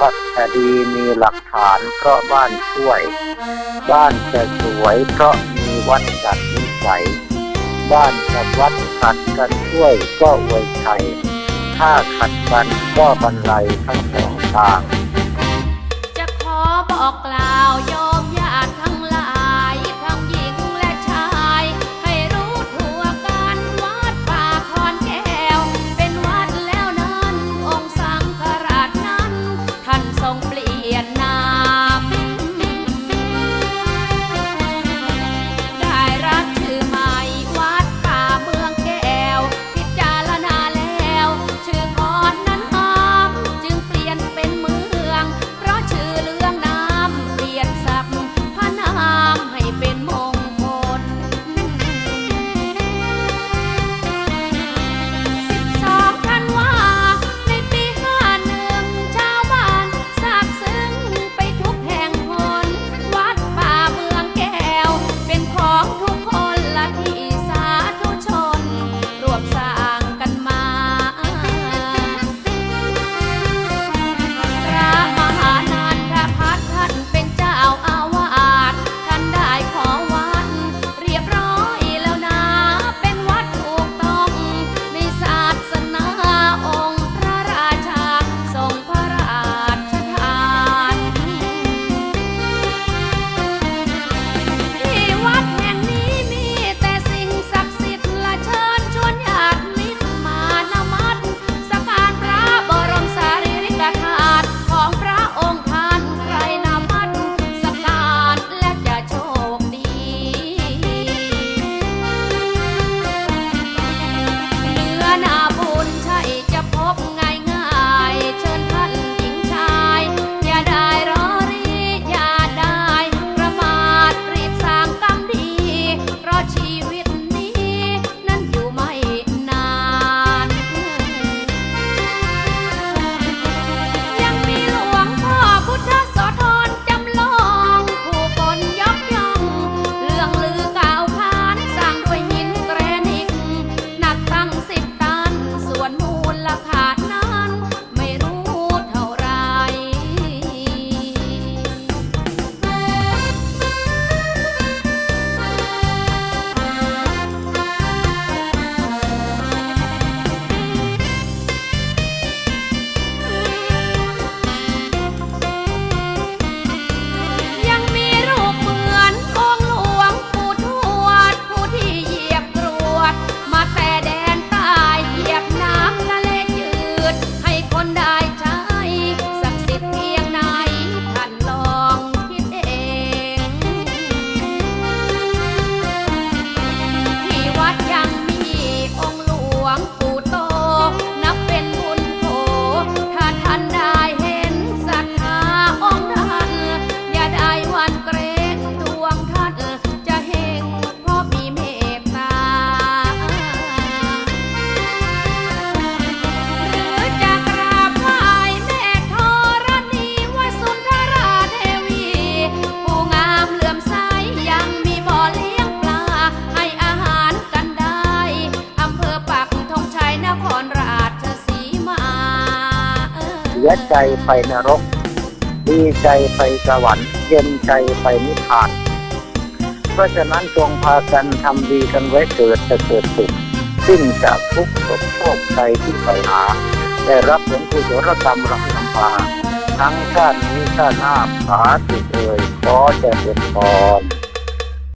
พัจะดีมีหลักฐานเพราะบ้านช่วย บ้านจะสวยเพราะมีวัดจัดนิสัย บ้านกับวัดขัดกันช่วยก็อวยชัยถ้าขัดกันก็บรรลัยทั้งสองทาง สียใจไปนรก ดีใจไปสวรรค์เย็นใจไปนิพพาน เพราะฉะนั้นจงพากันทำดีกันไว้เกิดจะเกิดสุขสิ้นจากทุกข์สพวกใจที่ไปหา ได้รับผลกุศลกรรมรับลำพาทั้งชาตินี้ชาติหน้าสาธุเลยขอจะเป็นพร